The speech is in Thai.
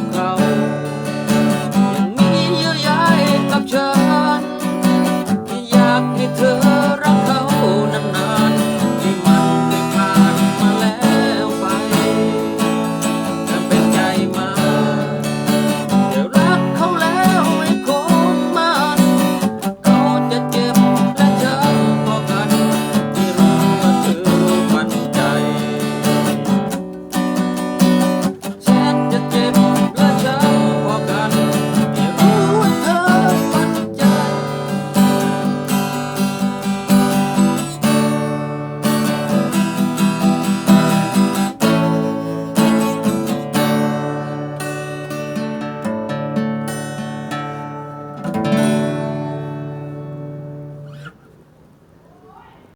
กับเขา ยังนี้เยอะแยะกับฉันอยากให้เธอ